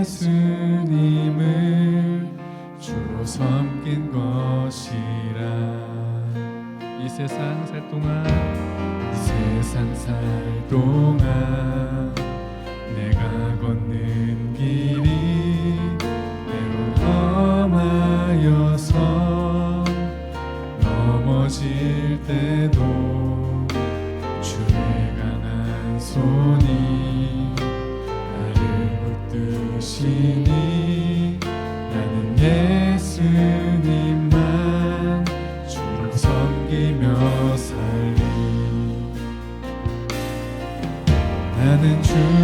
예수님을 주로 섬긴 것이라. 이 세상 살 동안 세상 살 동안 내가 걷는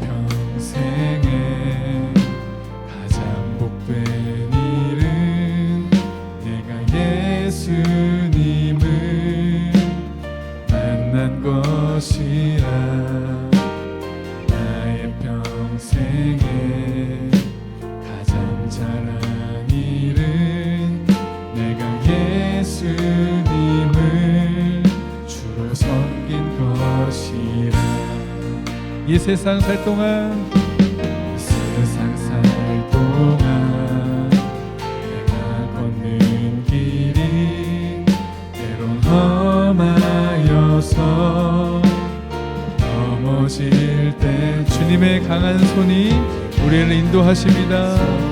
평생에 가장 복된 일은 내가 예수님을 만난 것이라 세상 살 동안 세상 살 동안 내가 걷는 길이 때론 험하여서 넘어질 때 주님의 강한 손이 우리를 인도하십니다.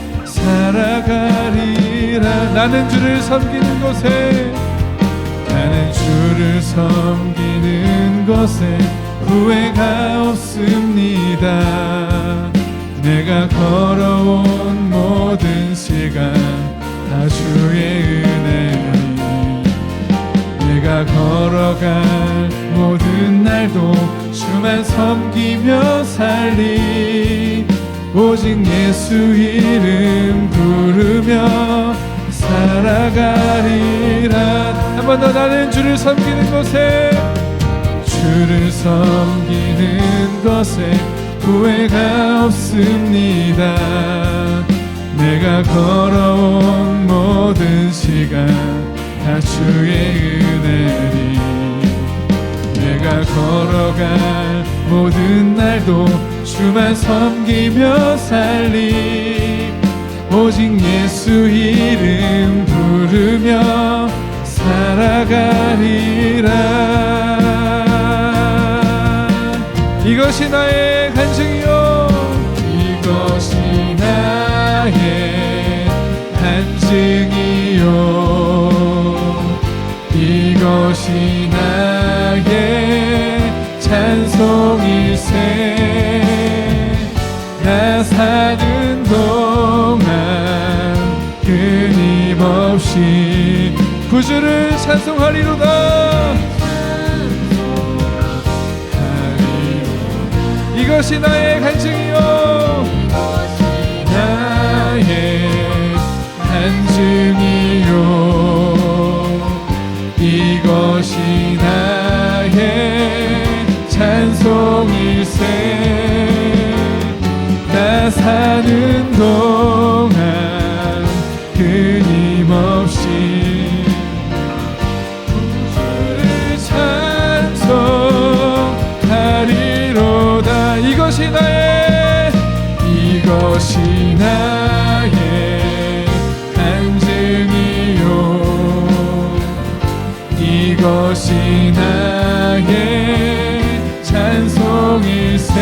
살아가리라. 나는 주를 섬기는 것에 나는 주를 섬기는 것에 후회가 없습니다. 내가 걸어온 모든 시간 다 주의 은혜니. 내가 걸어갈 모든 날도 주만 섬기며 살리 오직 예수 이름 부르며 살아가리라 한 번 더 나는 주를 섬기는 것에 주를 섬기는 것에 후회가 없습니다. 내가 걸어온 모든 시간 다 주의 은혜니 내가 걸어갈 모든 날도 주만 섬기며 살리 오직 예수 이름 부르며 살아가리라. 이것이 나의 간증이요. 이것이 나의 간증이요. 이것이 나의 찬송일세 나 사는 동안 끊임없이 구주를 찬송하리로다 하리로 이것이 나의 간증이 것이 나의 간증이요. 이것이 나의 찬송일세.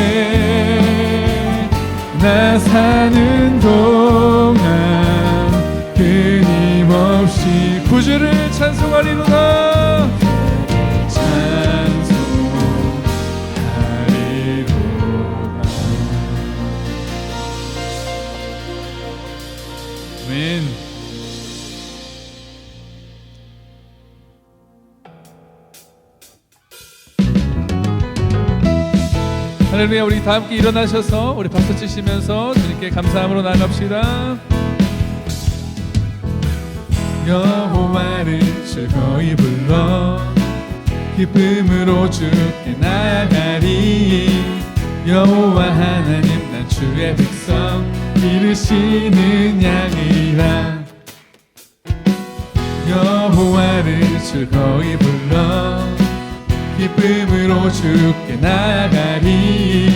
나 사는 동 할렐루야 우리 다 함께 일어나셔서 우리 박수 치시면서 주님께 감사함으로 나갑시다. 여호와를 즐거이 불러 기쁨으로 주께 나아가리. 여호와 하나님 난 주의 백성 기르시는 양이라. 여호와를 즐거이 불러 기쁨으로 주께 나가리.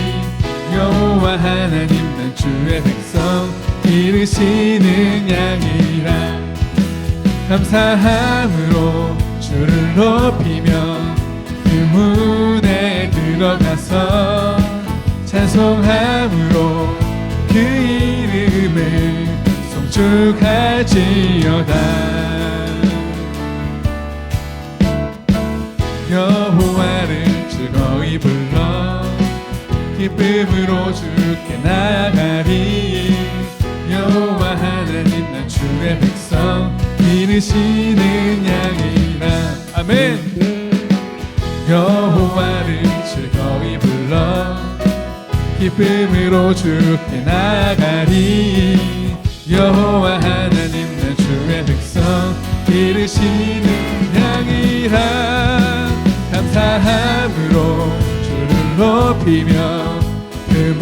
여호와 하나님 난 주의 백성 기르시는 양이라. 감사함으로 주를 높이며 그 문에 들어가서 찬송함으로 그 이름을 송축할지어다 기쁨으로 주께 나가리. 여호와 하나님 난 주의 백성. 기르시는 양이라. 아멘. 여호와를 즐거이 불러. 기쁨으로 주께 나가리. 여호와 하나님 난 주의 백성. 기르시는 양이라. 감사함으로 주를 높이며 그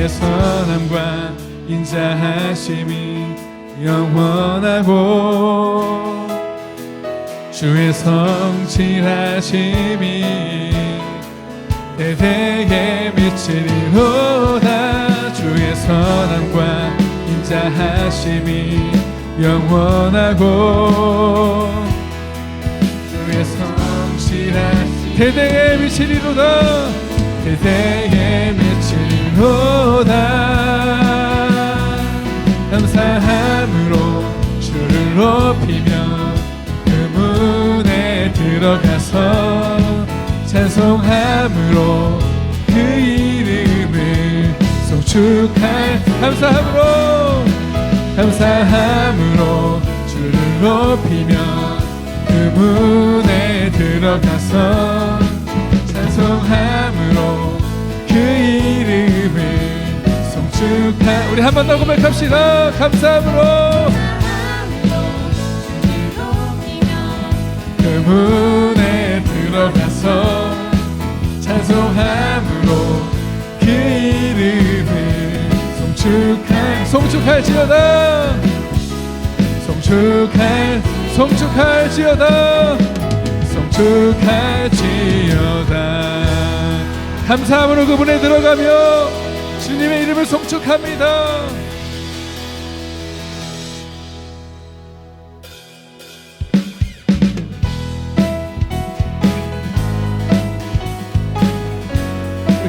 주의 선함과 인자하심이 영원하고 주의 성실하심이 대대에 미치리로다. 주의 선함과 인자하심이 영원하고 주의 성실하심이 대대에 미치리로다. 대대에 미치리로다 감사함으로 주를 높이며 그 문에 들어가서 찬송함으로 그 이름을 송축할 감사함으로 감사함으로 주를 높이며 그 문에 들어가서 찬송함 축할 우리 한 번 더 고백합시다. 감사함으로. 그 문에 들어가서 찬송함으로 그 이름을 송축할 송축할지어다. 송축할 송축할지어다. 송축할지어다. 감사함으로 그분에 들어가며 주님의 이름을 송축합니다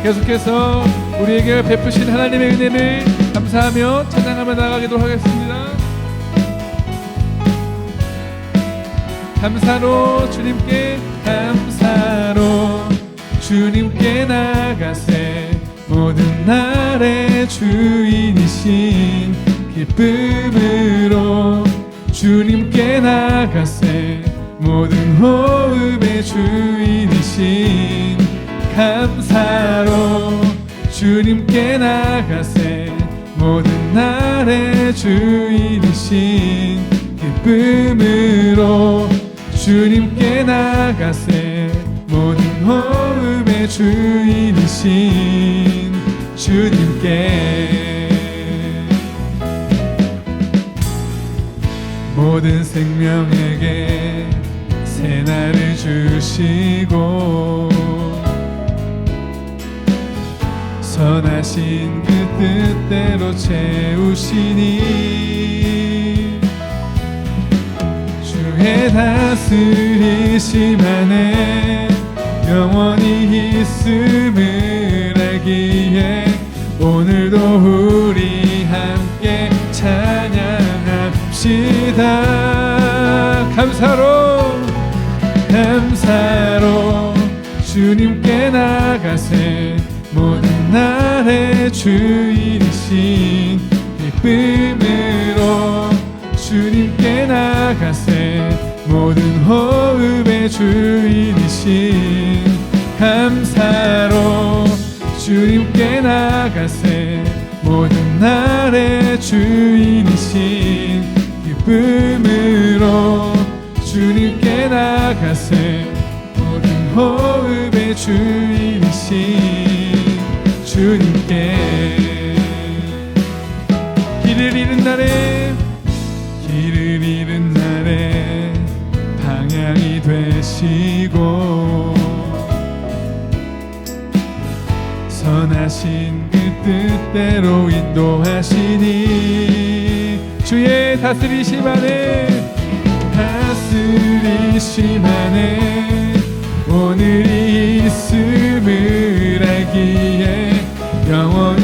계속해서 우리에게 베푸신 하나님의 은혜를 감사하며 찬양하며 나가기도록 하겠습니다. 감사로 주님께 감사로 주님께 나가세 모든 날의 주인이신 그 기쁨으로 주님께 나가세 모든 호흡의 주인이신 감사로 주님께 나가세 모든 날의 주인이신 기쁨으로 주님께 나가세 모든 호흡의 주인이신 주님께. 모든 생명에게 새날을 주시고 선하신 그 뜻대로 채우시니 주의 다스리심 안에 영원히 있음을 알기에 오늘도 우리 함께 찬양합시다. 감사로 감사로. 주님께 나가세 모든 날의 주인이신 기쁨으로 주님께 나가세 모든 호흡의 주인이신 감사로 주님께 나가세 모든 날의 주인이신 기쁨으로 주님께 나가세 모든 호흡의 주인이신 주님께 하신 그 뜻대로 인도하시니 주의 다스리심 안에 다스리심 안에 오늘이 있음을 알기에 영원히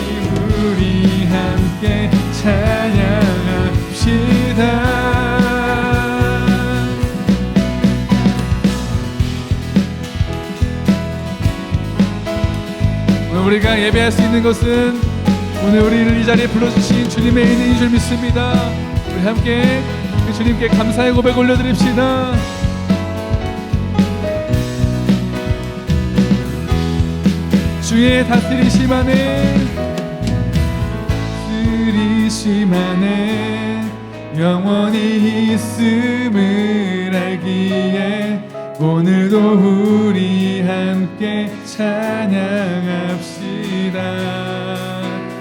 우리가 예배할 수 있는 것은 오늘 우리를 이 자리에 불러주신 주님의 은혜인 줄 믿습니다. 우리 함께 그 주님께 감사의 고백 올려드립시다. 주의 다스리심 안에 다스리심 안에 영원히 있음을 알기에 오늘도 우리 함께 찬양합시다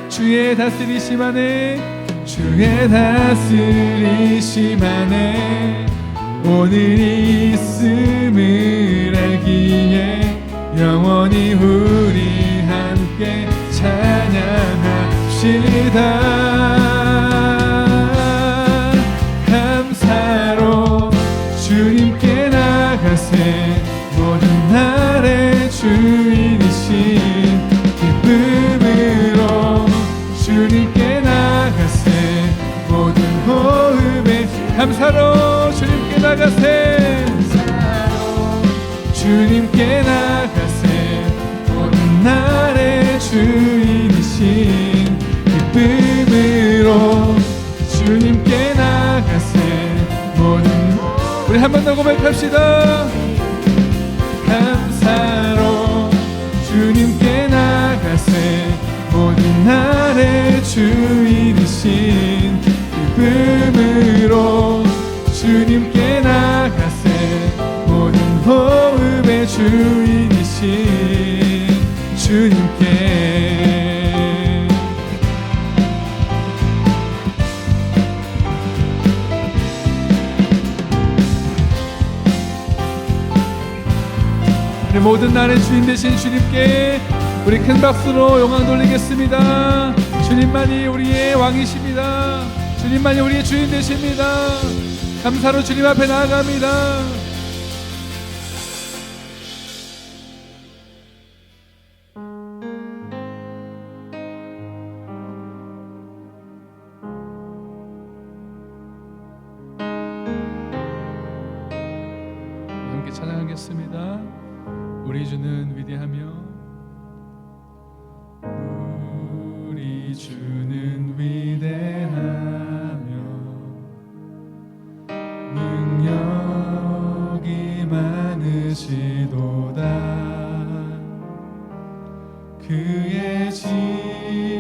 주의 다스리심 안에 주의 다스리심 안에 오늘이 있음을 알기에 영원히 우리 함께 찬양합시다 사로 주님께 나가세. 주님께 나가세. 모든 날의 주인이신 기쁨으로 주님께 나가세. 모든 우리 한 번 더 고백합시다. 감사로 주님께 나가세. 모든 날의 주인이신 기쁨으로 주인이신 주님께 모든 날의 주인 되신 주님께 우리 큰 박수로 영광 돌리겠습니다. 주님만이 우리의 왕이십니다. 주님만이 우리의 주인 되십니다. 감사로 주님 앞에 나아갑니다. 그의 집.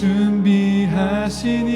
준비하신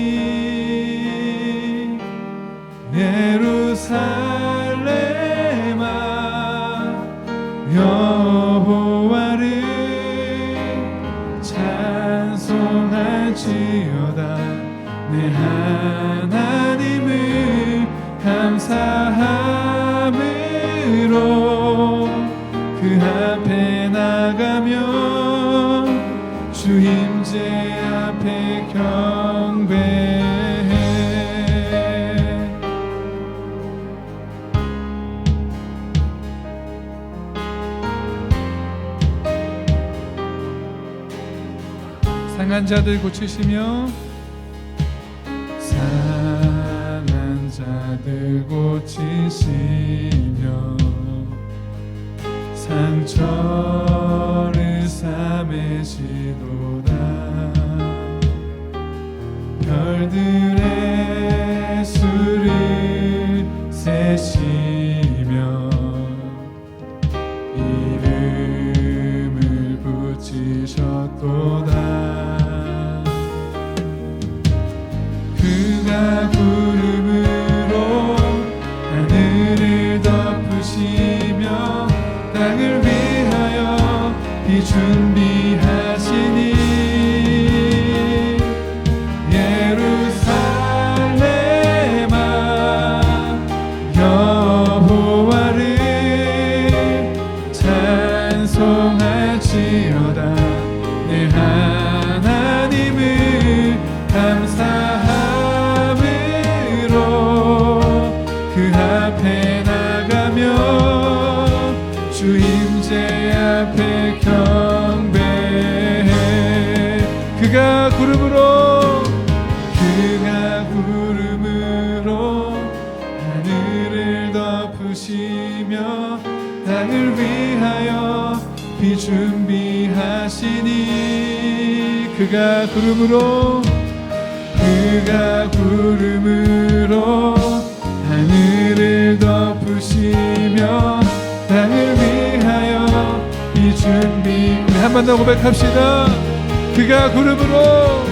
상한 자들 고치시며 상한 자들 고치시며 상처를 싸매시도 별들의 수를 세시며 이름을 붙이셨도다. 그 임재 앞에 경배해. 그가 구름으로 그가 구름으로 하늘을 덮으시며 나를 위하여 비 준비하시니 그가 구름으로 그가 구름으로 하늘을 덮으시며 하나님 한 번 더 고백합시다. 그가 구름으로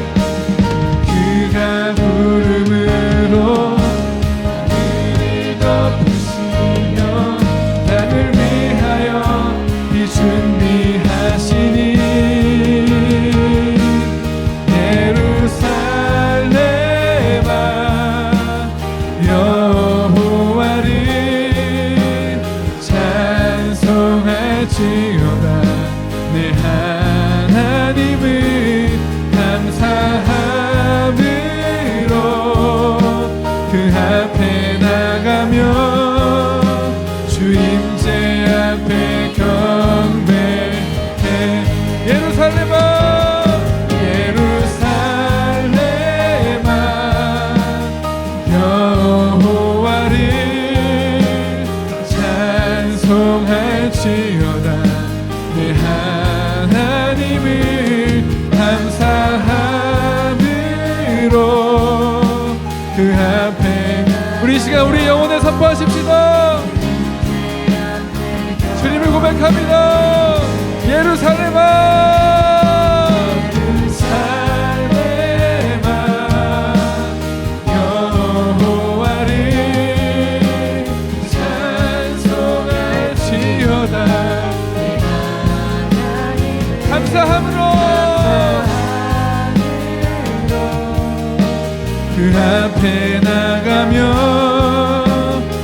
앞에 나가며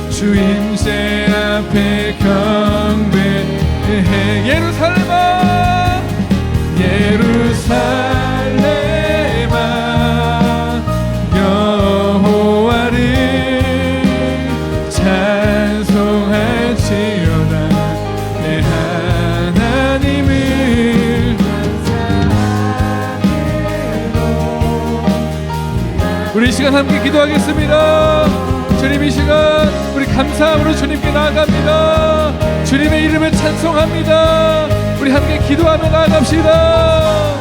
주 임재 앞에 경배해 예, 예, 예루살렘아 예루살렘. 시간 함께 기도하겠습니다. 주님 이 시간 우리 감사함으로 주님께 나아갑니다. 주님의 이름을 찬송합니다. 우리 함께 기도하며 나아갑시다.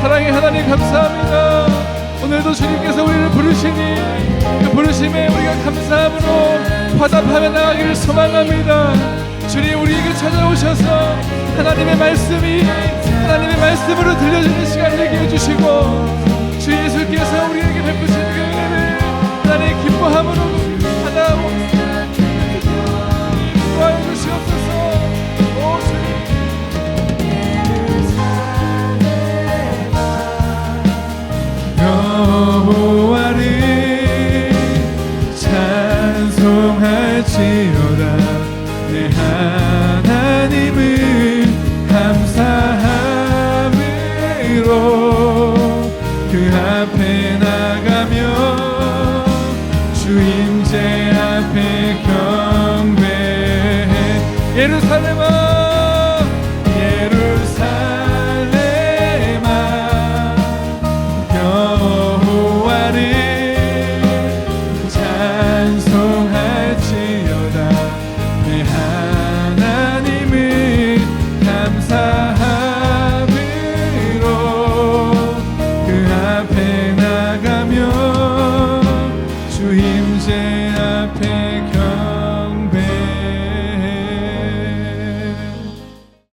사랑의 하나님 감사합니다. 오늘도 주님께서 우리를 부르시니 그 부르심에 우리가 감사함으로 화답하며 나가기를 소망합니다. 주님 우리에게 찾아오셔서 하나님의 말씀이 하나님의 말씀으로 들려주는 시간 되게 해주시고 주 예수께서 우리에게 베푸신 그 나님 기뻐함으로 하나하고 기도하여 주시옵소서 오 주님 여호와를 찬송할지어다. 내 하나님을 감사함으로 그 앞에 나가며 주임제 앞에 경배해. 예루살렘아